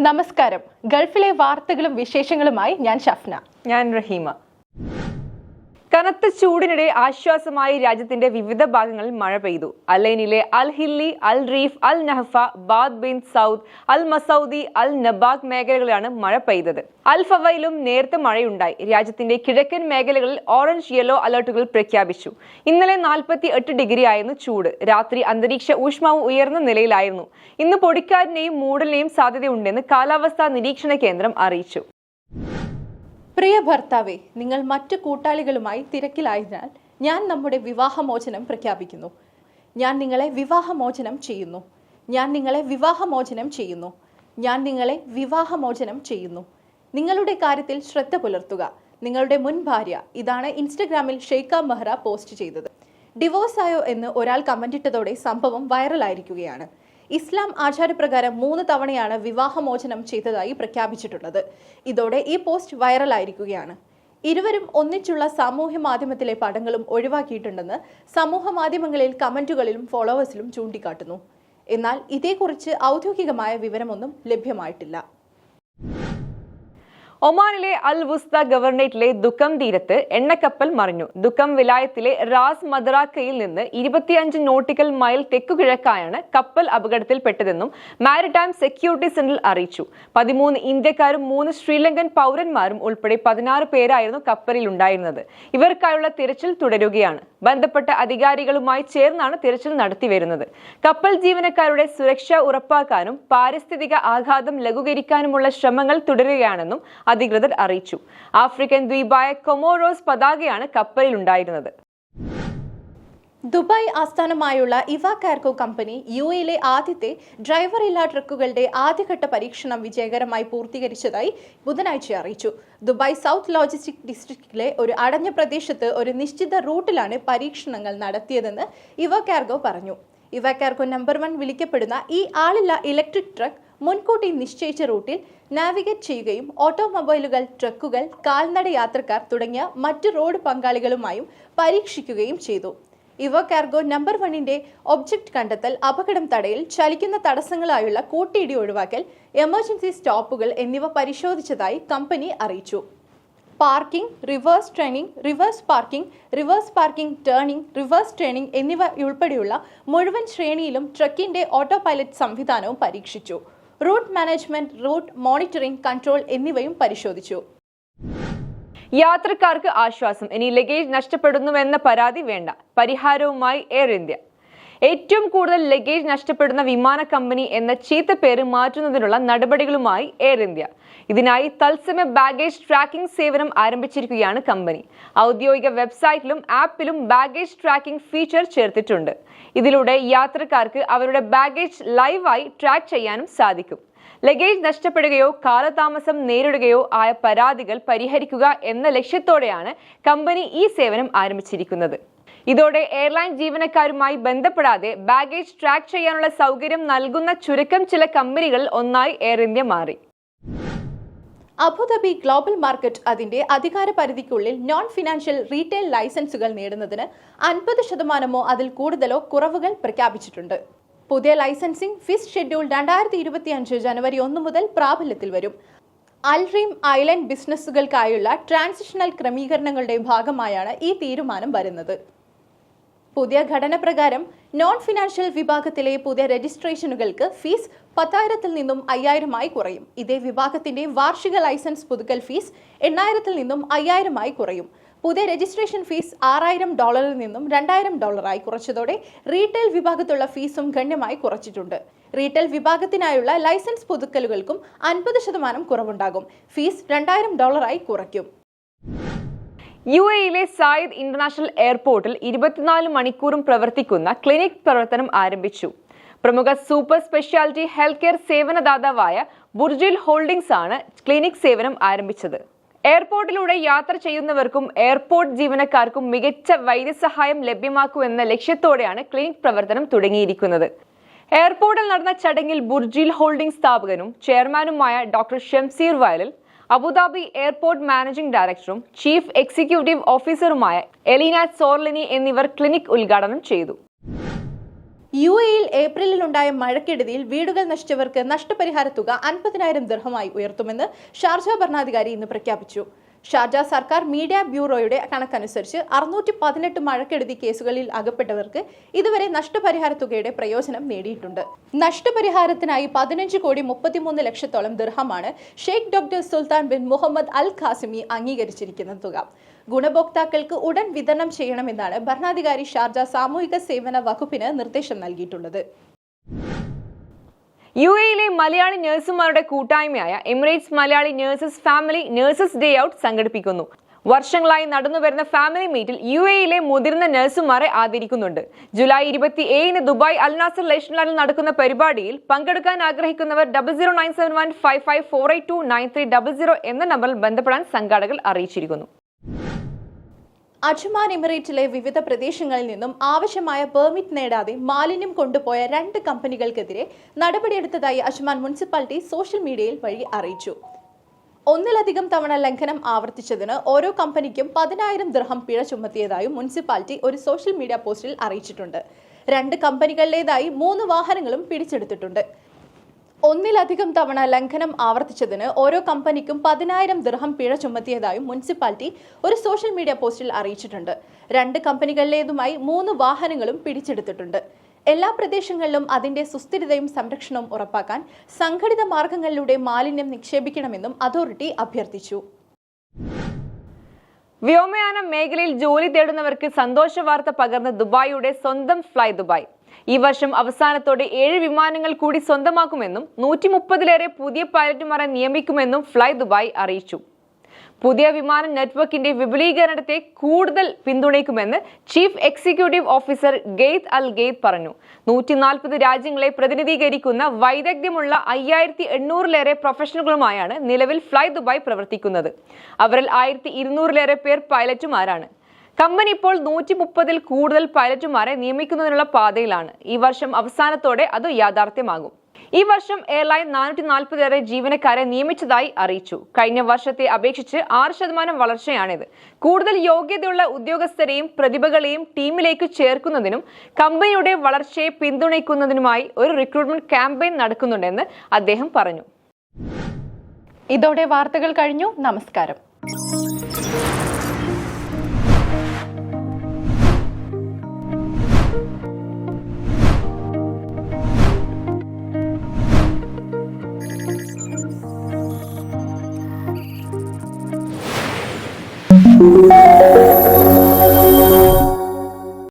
നമസ്കാരം. ഗൾഫിലെ വാർത്തകളും വിശേഷങ്ങളുമായി ഞാൻ ഷഫ്ന. ഞാൻ റഹീമ. കനത്ത ചൂടിനിടെ ആശ്വാസമായി രാജ്യത്തിന്റെ വിവിധ ഭാഗങ്ങളിൽ മഴ പെയ്തു. അലൈനിലെ Al Hili Al Reef Al Nahfa Bad Bin Saud Al Masoudi Al Nabagh മേഖലകളിലാണ് മഴ പെയ്തത്. അൽ ഫവയിലും നേരത്തെ മഴയുണ്ടായി. രാജ്യത്തിന്റെ കിഴക്കൻ മേഖലകളിൽ ഓറഞ്ച് യെല്ലോ അലർട്ടുകൾ പ്രഖ്യാപിച്ചു. ഇന്നലെ നാൽപ്പത്തി എട്ട് ഡിഗ്രി ആയിരുന്നു ചൂട്. രാത്രി അന്തരീക്ഷ ഊഷ്മാവ് ഉയർന്ന നിലയിലായിരുന്നു. ഇന്ന് പൊടിക്കാറ്റിനെയും മൂടലിനെയും സാധ്യതയുണ്ടെന്ന് കാലാവസ്ഥാ നിരീക്ഷണ കേന്ദ്രം അറിയിച്ചു. പ്രിയ ഭർത്താവെ നിങ്ങൾ മറ്റു കൂട്ടാളികളുമായി തിരക്കിലായതിനാൽ ഞാൻ നമ്മുടെ വിവാഹമോചനം പ്രഖ്യാപിക്കുന്നു. ഞാൻ നിങ്ങളെ വിവാഹമോചനം ചെയ്യുന്നു. ഞാൻ നിങ്ങളെ വിവാഹമോചനം ചെയ്യുന്നു. ഞാൻ നിങ്ങളെ വിവാഹമോചനം ചെയ്യുന്നു. നിങ്ങളുടെ കാര്യത്തിൽ ശ്രദ്ധ പുലർത്തുക. നിങ്ങളുടെ മുൻ ഭാര്യ ഇതാണ് ഇൻസ്റ്റഗ്രാമിൽ ഷെയ്ഖ മെഹ്റ പോസ്റ്റ് ചെയ്തത്. ഡിവോഴ്സായോ എന്ന് ഒരാൾ കമന്റ് ഇട്ടതോടെ സംഭവം വൈറലായിരിക്കുകയാണ് ഇസ്ലാം ആചാരപ്രകാരം മൂന്ന് തവണയാണ് വിവാഹമോചനം ചെയ്തതായി പ്രഖ്യാപിച്ചിട്ടുള്ളത്. ഇതോടെ ഈ പോസ്റ്റ് വൈറലായിരിക്കുകയാണ്. ഇരുവരും ഒന്നിച്ചുള്ള സാമൂഹ്യ മാധ്യമത്തിലെ പടങ്ങളും ഒഴിവാക്കിയിട്ടുണ്ടെന്ന് സമൂഹ മാധ്യമങ്ങളിൽ കമന്റുകളിലും ഫോളോവേഴ്സിലും ചൂണ്ടിക്കാട്ടുന്നു. എന്നാൽ ഇതേക്കുറിച്ച് ഔദ്യോഗികമായ വിവരമൊന്നും ലഭ്യമായിട്ടില്ല. ഒമാനിലെ അൽ വുസ്ത ഗവർണേറ്റിലെ ദുഃഖം തീരത്ത് എണ്ണക്കപ്പൽ മറിഞ്ഞു. ദുഃഖം വിലായത്തിലെ റാസ് മദ്രാക്കയിൽ നിന്ന് ഇരുപത്തിയഞ്ച് നോട്ടിക്കൽ മൈൽ തെക്കു തെക്കുകിഴക്കായാണ് കപ്പൽ അപകടത്തിൽപ്പെട്ടതെന്നും മാരിടൈം സെക്യൂരിറ്റി സെന്റർ അറിയിച്ചു. പതിമൂന്ന് ഇന്ത്യക്കാരും മൂന്ന് ശ്രീലങ്കൻ പൗരന്മാരും ഉൾപ്പെടെ പതിനാറ് പേരായിരുന്നു കപ്പലിൽ ഉണ്ടായിരുന്നത്. ഇവർക്കായുള്ള തിരച്ചിൽ തുടരുകയാണ്. ബന്ധപ്പെട്ട അധികാരികളുമായി ചേർന്നാണ് തിരച്ചിൽ നടത്തിവരുന്നത് കപ്പൽ ജീവനക്കാരുടെ സുരക്ഷ ഉറപ്പാക്കാനും പാരിസ്ഥിതിക ആഘാതം ലഘൂകരിക്കാനുമുള്ള ശ്രമങ്ങൾ തുടരുകയാണെന്നും അധികൃതർ അറിയിച്ചു. ആഫ്രിക്കൻ ദ്വീപായ കൊമോറോസ് പതാകയാണ് കപ്പലിൽ ഉണ്ടായിരുന്നത് ദുബായ് ആസ്ഥാനമായുള്ള ഇവ കാർഗോ കമ്പനി യു എയിലെ ആദ്യത്തെ ഡ്രൈവറില്ലാ ട്രക്കുകളുടെ ആദ്യഘട്ട പരീക്ഷണം വിജയകരമായി പൂർത്തീകരിച്ചതായി ബുധനാഴ്ച അറിയിച്ചു. ദുബായ് സൗത്ത് ലോജിസ്റ്റിക് ഡിസ്ട്രിക്റ്റിലെ ഒരു അടഞ്ഞ പ്രദേശത്ത് ഒരു നിശ്ചിത റൂട്ടിലാണ് പരീക്ഷണങ്ങൾ നടത്തിയതെന്ന് ഇവ കാർഗോ പറഞ്ഞു. ഇവ കാർഗോ നമ്പർ വൺ വിളിക്കപ്പെടുന്ന ഈ ആളില്ല ഇലക്ട്രിക് ട്രക്ക് മുൻകൂട്ടി നിശ്ചയിച്ച റൂട്ടിൽ നാവിഗേറ്റ് ചെയ്യുകയും ഓട്ടോമൊബൈലുകൾ ട്രക്കുകൾ കാൽനട യാത്രക്കാർ തുടങ്ങിയ മറ്റ് റോഡ് പങ്കാളികളുമായും പരീക്ഷിക്കുകയും ചെയ്തു. ഇവ കാർഗോ നമ്പർ വണ്ണിന്റെ ഒബ്ജക്റ്റ് കണ്ടെത്തൽ അപകടം തടയൽ ചലിക്കുന്ന തടസ്സങ്ങളായുള്ള കൂട്ടിയിടി ഒഴിവാക്കൽ എമർജൻസി സ്റ്റോപ്പുകൾ എന്നിവ പരിശോധിച്ചതായി കമ്പനി അറിയിച്ചു. Parking reverse training reverse parking reverse parking turning reverse training എന്നിവ ഉൾപ്പെടെയുള്ള മുഴുവൻ ശ്രേണിയിലും ട്രക്കിന്റെ ഓട്ടോ പൈലറ്റ് സംവിധാനവും പരീക്ഷിച്ചു. Route management route monitoring control എന്നിവയും പരിശോധിച്ചു. യാത്രക്കാർക്ക് ആശ്വാസം. ഇനി ലഗേജ് നഷ്ടപ്പെടുന്നുവെന്ന പരാതി വേണ്ട. പരിഹാരവുമായി എയർ ഇന്ത്യ. ഏറ്റവും കൂടുതൽ ലഗേജ് നഷ്ടപ്പെടുന്ന വിമാന കമ്പനി എന്ന ചീത്ത പേര് മാറ്റുന്നതിനുള്ള നടപടികളുമായി എയർ ഇന്ത്യ ഇതിനായി തത്സമയ ബാഗേജ് ട്രാക്കിംഗ് സേവനം ആരംഭിച്ചിരിക്കുകയാണ് കമ്പനി. ഔദ്യോഗിക വെബ്സൈറ്റിലും ആപ്പിലും ബാഗേജ് ട്രാക്കിംഗ് ഫീച്ചർ ചേർത്തിട്ടുണ്ട്. ഇതിലൂടെ യാത്രക്കാർക്ക് അവരുടെ ബാഗേജ് ലൈവായി ട്രാക്ക് ചെയ്യാനും സാധിക്കും. ലഗേജ് നഷ്ടപ്പെടുകയോ കാലതാമസം നേരിടുകയോ ആയ പരാതികൾ പരിഹരിക്കുക എന്ന ലക്ഷ്യത്തോടെയാണ് കമ്പനി ഈ സേവനം ആരംഭിച്ചിരിക്കുന്നത്. ഇതോടെ എയർലൈൻ ജീവനക്കാരുമായി ബന്ധപ്പെടാതെ ബാഗേജ് ട്രാക്ക് ചെയ്യാനുള്ള സൗകര്യം നൽകുന്ന ചുരുക്കം ചില കമ്പനികൾ ഒന്നായി എയർ ഇന്ത്യ മാറി. അബുദാബി ഗ്ലോബൽ മാർക്കറ്റ് അതിന്റെ അധികാര പരിധിക്കുള്ളിൽ നോൺ ഫിനാൻഷ്യൽ റീറ്റെയിൽ ലൈസൻസുകൾ നേടുന്നതിന് അൻപത് ശതമാനമോ അതിൽ കൂടുതലോ കുറവുകൾ പ്രഖ്യാപിച്ചിട്ടുണ്ട്. പുതിയ ലൈസൻസിംഗ് ഫിസ് ഷെഡ്യൂൾ രണ്ടായിരത്തി ഇരുപത്തി അഞ്ച് ജനുവരി ഒന്ന് മുതൽ പ്രാബല്യത്തിൽ വരും. അൽറീം ഐലൻഡ് ബിസിനസ്സുകൾക്കായുള്ള ട്രാൻസിഷണൽ ക്രമീകരണങ്ങളുടെ ഭാഗമായാണ് ഈ തീരുമാനം വരുന്നത്. പുതിയ ഘടന പ്രകാരം നോൺ ഫിനാൻഷ്യൽ വിഭാഗത്തിലെ പുതിയ രജിസ്ട്രേഷനുകൾക്ക് ഫീസ് പത്തായിരത്തിൽ നിന്നും അയ്യായിരമായി കുറയും. ഇതേ വിഭാഗത്തിന്റെ വാർഷിക ലൈസൻസ് പുതുക്കൽ ഫീസ് എണ്ണായിരത്തിൽ നിന്നും അയ്യായിരമായി കുറയും. പുതിയ രജിസ്ട്രേഷൻ ഫീസ് ആറായിരം ഡോളറിൽ നിന്നും രണ്ടായിരം ഡോളറായി കുറച്ചതോടെ റീറ്റെയിൽ വിഭാഗത്തുള്ള ഫീസും ഗണ്യമായി കുറച്ചിട്ടുണ്ട്. റീറ്റെയിൽ വിഭാഗത്തിനായുള്ള ലൈസൻസ് പുതുക്കലുകൾക്കും അൻപത് ശതമാനം കുറവുണ്ടാകും. ഫീസ് രണ്ടായിരം ഡോളറായി കുറയ്ക്കും. യു എയിലെ സായിദ് ഇന്റർനാഷണൽ എയർപോർട്ടിൽ ഇരുപത്തിനാല് മണിക്കൂറും പ്രവർത്തിക്കുന്ന ക്ലിനിക് പ്രവർത്തനം ആരംഭിച്ചു. പ്രമുഖ സൂപ്പർ സ്പെഷ്യാലിറ്റി ഹെൽത്ത് കെയർ സേവനദാതാവായ ബുർജിൽ ഹോൾഡിംഗ്സ് ആണ് ക്ലിനിക് സേവനം ആരംഭിച്ചത്. എയർപോർട്ടിലൂടെ യാത്ര ചെയ്യുന്നവർക്കും എയർപോർട്ട് ജീവനക്കാർക്കും മികച്ച വൈദ്യസഹായം ലഭ്യമാക്കൂ എന്ന ലക്ഷ്യത്തോടെയാണ് ക്ലിനിക് പ്രവർത്തനം തുടങ്ങിയിരിക്കുന്നത്. എയർപോർട്ടിൽ നടന്ന ചടങ്ങിൽ ബുർജിൽ ഹോൾഡിംഗ് സ്ഥാപകനും ചെയർമാനുമായ doctor Shamsheer Vayalil Abu Dhabi airport managing ഡയറക്ടറും ചീഫ് എക്സിക്യൂട്ടീവ് ഓഫീസറുമായ എലീന സോർലിനി എന്നിവർ ക്ലിനിക് ഉദ്ഘാടനം ചെയ്തു. യു എയിൽ ഏപ്രിലിലുണ്ടായ മഴക്കെടുതിയിൽ വീടുകൾ നശിച്ചവർക്ക് നഷ്ടപരിഹാര തുക അൻപതിനായിരം ദിർഹമായി ഉയർത്തുമെന്ന് ഷാർജ ഭരണാധികാരി ഇന്ന് പ്രഖ്യാപിച്ചു. ഷാർജ സർക്കാർ മീഡിയ ബ്യൂറോയുടെ കണക്കനുസരിച്ച് അറുന്നൂറ്റി പതിനെട്ട് മഴക്കെടുതി കേസുകളിൽ അകപ്പെട്ടവർക്ക് ഇതുവരെ നഷ്ടപരിഹാര തുകയുടെ പ്രയോജനം നേടിയിട്ടുണ്ട്. നഷ്ടപരിഹാരത്തിനായി പതിനഞ്ച് കോടി മുപ്പത്തിമൂന്ന് ലക്ഷത്തോളം ദിർഹമാണ് Sheikh doctor Sultan bin Muhammad Al Qasimi അംഗീകരിച്ചിരിക്കുന്ന തുക. ഗുണഭോക്താക്കൾക്ക് ഉടൻ വിതരണം ചെയ്യണമെന്നാണ് ഭരണാധികാരി ഷാർജ സാമൂഹിക സേവന വകുപ്പിന് നിർദ്ദേശം നൽകിയിട്ടുള്ളത്. യു എയിലെ മലയാളി നഴ്സുമാരുടെ കൂട്ടായ്മയായ Emirates Malayali nurses family nurses day out സംഘടിപ്പിക്കുന്നു. വർഷങ്ങളായി നടന്നുവരുന്ന ഫാമിലി മീറ്റിൽ യു എയിലെ മുതിർന്ന നഴ്സുമാരെ ആദരിക്കുന്നുണ്ട്. ജൂലൈ ഇരുപത്തി ഏഴിന് ദുബായ് അൽനാസർ ലേഷനിൽ നടക്കുന്ന പരിപാടിയിൽ പങ്കെടുക്കാൻ ആഗ്രഹിക്കുന്നവർ double zero nine seven one five five four eight two nine three double zero എന്ന നമ്പറിൽ ബന്ധപ്പെടാൻ സംഘാടകർ അറിയിച്ചിരിക്കുന്നു. അജ്മാൻ എമിറേറ്റിലെ വിവിധ പ്രദേശങ്ങളിൽ നിന്നും ആവശ്യമായ പെർമിറ്റ് നേടാതെ മാലിന്യം കൊണ്ടുപോയ രണ്ട് കമ്പനികൾക്കെതിരെ നടപടിയെടുത്തതായി അജ്മാൻ മുനിസിപ്പാലിറ്റി സോഷ്യൽ മീഡിയയിൽ വഴി അറിയിച്ചു. ഒന്നിലധികം തവണ ലംഘനം ആവർത്തിച്ചതിന് ഓരോ കമ്പനിക്കും പതിനായിരം ദൃഹം പിഴ ചുമത്തിയതായും മുനിസിപ്പാലിറ്റി ഒരു സോഷ്യൽ മീഡിയ പോസ്റ്റിൽ അറിയിച്ചിട്ടുണ്ട്. രണ്ട് കമ്പനികളിലേതായി മൂന്ന് വാഹനങ്ങളും പിടിച്ചെടുത്തിട്ടുണ്ട്. ഒന്നിലധികം തവണ ലംഘനം ആവർത്തിച്ചതിന് ഓരോ കമ്പനിക്കും പതിനായിരം ദിർഹം പിഴ ചുമത്തിയതായും മുനിസിപ്പാലിറ്റി ഒരു സോഷ്യൽ മീഡിയ പോസ്റ്റിൽ അറിയിച്ചിട്ടുണ്ട്. രണ്ട് കമ്പനികളിലേതുമായി മൂന്ന് വാഹനങ്ങളും പിടിച്ചെടുത്തിട്ടുണ്ട്. എല്ലാ പ്രദേശങ്ങളിലും അതിന്റെ സുസ്ഥിരതയും സംരക്ഷണവും ഉറപ്പാക്കാൻ സംഘടിത മാർഗങ്ങളിലൂടെ മാലിന്യം നിക്ഷേപിക്കണമെന്നും അതോറിറ്റി അഭ്യർത്ഥിച്ചു. വ്യോമയാന മേഖലയിൽ ജോലി തേടുന്നവർക്ക് സന്തോഷ വാർത്ത പകർന്ന് ദുബായിയുടെ സ്വന്തം ഫ്ലൈ ദുബായ്. ഈ വർഷം അവസാനത്തോടെ ഏഴ് വിമാനങ്ങൾ കൂടി സ്വന്തമാക്കുമെന്നും നൂറ്റി മുപ്പതിലേറെ പുതിയ പൈലറ്റുമാരെ നിയമിക്കുമെന്നും ഫ്ലൈ ദുബായ് അറിയിച്ചു. പുതിയ വിമാന നെറ്റ്വർക്കിന്റെ വിപുലീകരണത്തെ കൂടുതൽ പിന്തുണയ്ക്കുമെന്ന് chief executive officer Ghaith Al Ghaith പറഞ്ഞു. നൂറ്റി നാൽപ്പത് രാജ്യങ്ങളെ പ്രതിനിധീകരിക്കുന്ന വൈദഗ്ധ്യമുള്ള അയ്യായിരത്തി എണ്ണൂറിലേറെ പ്രൊഫഷണലുകളുമായാണ് നിലവിൽ ഫ്ലൈ ദുബായ് പ്രവർത്തിക്കുന്നത്. അവരിൽ ആയിരത്തി ഇരുന്നൂറിലേറെ പേർ പൈലറ്റുമാരാണ്. കമ്പനി ഇപ്പോൾ നൂറ്റി മുപ്പതിൽ കൂടുതൽ പൈലറ്റുമാരെ നിയമിക്കുന്നതിനുള്ള പാതയിലാണ്. ഈ വർഷം അവസാനത്തോടെ അത് യാഥാർത്ഥ്യമാകും. ഈ വർഷം എയർലൈൻ നാനൂറ്റി നാൽപ്പതേറെ ജീവനക്കാരെ നിയമിച്ചതായി അറിയിച്ചു. കഴിഞ്ഞ വർഷത്തെ അപേക്ഷിച്ച് ആറ് ശതമാനം വളർച്ചയാണിത്. കൂടുതൽ യോഗ്യതയുള്ള ഉദ്യോഗസ്ഥരെയും പ്രതിഭകളെയും ടീമിലേക്ക് ചേർക്കുന്നതിനും കമ്പനിയുടെ വളർച്ചയെ പിന്തുണയ്ക്കുന്നതിനുമായി ഒരു റിക്രൂട്ട്മെന്റ് ക്യാമ്പയിൻ നടക്കുന്നുണ്ടെന്ന് അദ്ദേഹം പറഞ്ഞു. ഇതോടെ വാർത്തകൾ കഴിഞ്ഞു. നമസ്കാരം.